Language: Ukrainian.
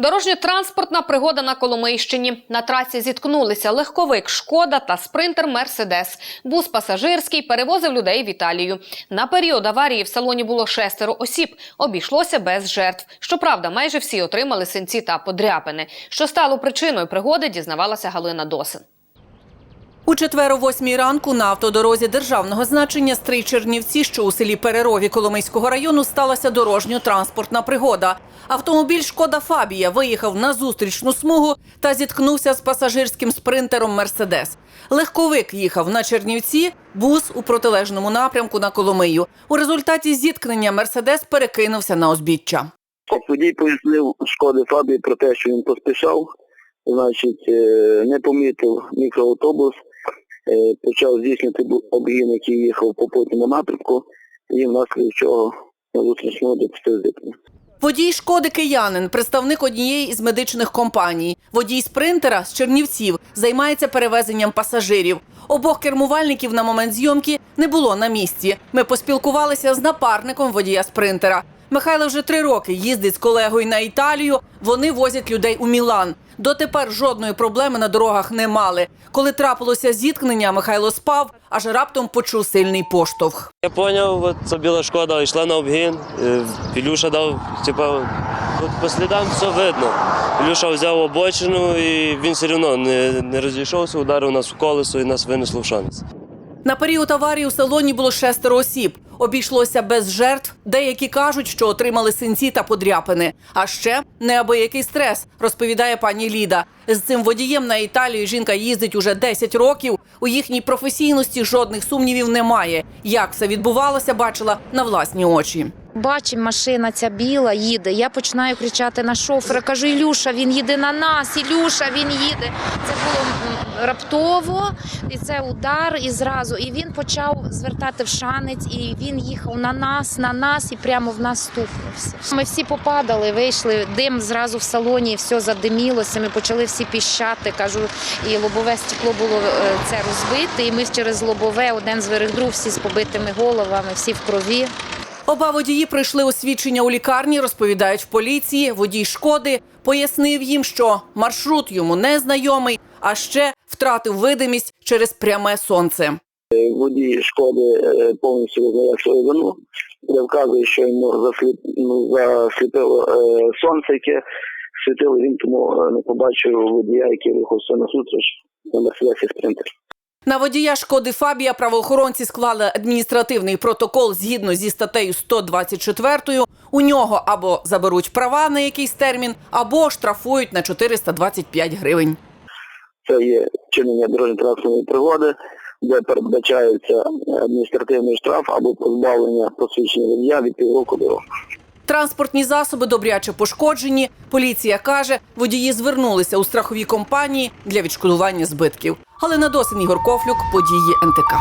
Дорожньо-транспортна пригода на Коломийщині. На трасі зіткнулися легковик Шкода та спринтер Мерседес. Бус пасажирський перевозив людей в Італію. На період аварії в салоні було шестеро осіб. Обійшлося без жертв. Щоправда, майже всі отримали синці та подряпини. Що стало причиною пригоди, дізнавалася Галина Досин. У четвер о восьмій ранку на автодорозі державного значення Стрий Чернівці, що у селі Перерові Коломийського району, сталася дорожньо-транспортна пригода. Автомобіль Шкода Фабія виїхав на зустрічну смугу та зіткнувся з пасажирським спринтером Мерседес. Легковик їхав на Чернівці, бус у протилежному напрямку на Коломию. У результаті зіткнення Мерседес перекинувся на узбіччя. Водій пояснив шкоди Фабії про те, що він поспішав, значить, е, не помітив мікроавтобус, почав здійснювати обгін, який їхав по потному напрямку, і внаслідок чого на зустрічному допустив зіткнення. Водій шкоди киянин, представник однієї із медичних компаній. Водій спринтера з Чернівців займається перевезенням пасажирів. Обох кермувальників на момент зйомки не було на місці. Ми поспілкувалися з напарником водія спринтера. Михайло вже три роки їздить з колегою на Італію. Вони возять людей у Мілан. Дотепер жодної проблеми на дорогах не мали. Коли трапилося зіткнення, Михайло спав, аж раптом почув сильний поштовх. Я от ця біла шкода йшла на обгін. е, Ілюша дав, типа, от по слідам все видно. Ілюша взяв обочину і він все одно не, не розійшовся, ударив нас в колесо і нас винесло в шанс. На період аварії у салоні було шестеро осіб. Обійшлося без жертв. Деякі кажуть, що отримали синці та подряпини. А ще неабиякий стрес, розповідає пані Ліда. З цим водієм на Італію жінка їздить уже 10 років. У їхній професійності жодних сумнівів немає. Як все відбувалося, бачила на власні очі. Бачимо, машина ця біла їде. Я починаю кричати на шофера. Кажу, Ілюша, він їде на нас, Ілюша, він їде. Це було раптово, і це удар, і зразу. І він почав звертати в шанець, і він їхав на нас, на нас, і прямо в нас стукнувся. Ми всі попадали, вийшли, дим зразу в салоні, і все задимілося. Ми почали всі піщати. Кажу, і лобове стекло було е, це розбите. І ми через лобове, один з верегдру, всі з побитими головами, всі в крові. Оба водії прийшли у свідчення у лікарні, розповідають в поліції. Водій шкоди пояснив їм, що маршрут йому не знайомий, а ще втратив видимість через пряме сонце. Водій шкоди е, повністю визнає свою вину, де вказує, що йому засліп, ну, засліпило е, сонце, яке світило, він тому е, не побачив водія, який рухався на зустріч на Мерседесі Спринтер. На водія шкоди Фабія правоохоронці склали адміністративний протокол згідно зі статтею 124. У нього або заберуть права на якийсь термін, або штрафують на 425 гривень. Це є вчинення дорожньо-транспортної пригоди, де передбачається адміністративний штраф або позбавлення посвідчення водія від півроку до року. Транспортні засоби добряче пошкоджені. Поліція каже, водії звернулися у страхові компанії для відшкодування збитків. Галина Досин, Ігор Кофлюк, події НТК.